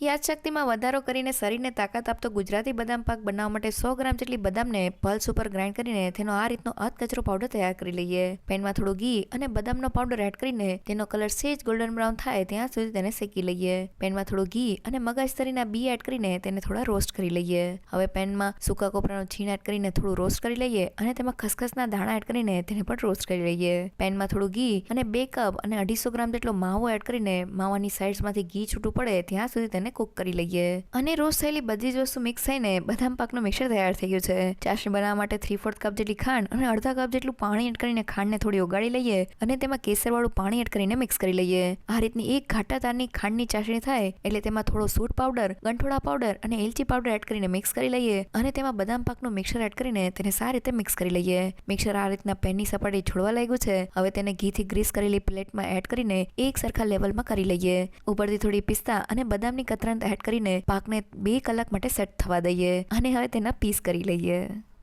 યાદશક્તિમાં વધારો કરીને શરીરને તાકાત આપતો ગુજરાતી બદામ પાક બનાવવા માટે સો ગ્રામ જેટલી બદામને પલ્સ ઉપર ગ્રાઇન્ડ કરીને તેનો આ રીતનો અધકચરો પાવડર તૈયાર કરી લઈએ. પેનમાં થોડું ઘી અને બદામનો પાવડર એડ કરીને તેનો કલર સેજ ગોલ્ડન બ્રાઉન થાય ત્યાં સુધી તેને શેકી લઈએ. પેનમાં થોડું ઘી અને મગજતરીના બી એડ કરીને તેને થોડા રોસ્ટ કરી લઈએ. હવે પેનમાં સૂકા કોપરાનો છીણ એડ કરીને થોડું રોસ્ટ કરી લઈએ અને તેમાં ખસખસના દાણા એડ કરીને તેને પણ રોસ્ટ કરી લઈએ. પેનમાં થોડું ઘી અને બે કપ અને અઢીસો ગ્રામ જેટલો માવો એડ કરીને માવાની સાઇડ્સમાંથી ઘી છૂટું પડે ત્યાં સુધી તેને કુક કરી લઈએ. અને રોસ્ટ થયેલી બધી જ વસ્તુ મિક્સ થઈને બદામ પાકનું મિક્સર તૈયાર થઈ ગયું છે. ચાસણી બનાવવા માટે થ્રી ફોર્થ કપ જેટલી ખાંડ અને અડધા કપ જેટલું પાણી એડ કરીને ખાંડને થોડી ઓગાળી લઈએ અને તેમાં કેસરવાળું પાણી એડ કરીને મિક્સ કરી લઈએ. આ રીતની એક ઘાટા તારની ખાંડની ચાસણી થાય એટલે તેમાં થોડો સૂટ પાવડર ગંઠોડા પાવડર અને એલચી પાવડર એડ કરીને મિક્સ કરી લઈએ અને તેમાં બદામ પાકનું મિક્સર એડ કરીને તેને સારી રીતે મિક્સ કરી લઈએ. મિક્સર આ રીતના પેનની સપાટી છોડવા લાગ્યું છે. હવે તેને ઘીથી ગ્રીસ કરેલી પ્લેટમાં એડ કરીને એક સરખા લેવલમાં કરી લઈએ. ઉપરથી થોડી પિસ્તા અને બદામની કતરંત એડ કરીને પાકને બે કલાક માટે સેટ થવા દઈએ અને હવે તેના પીસ કરી લઈએ.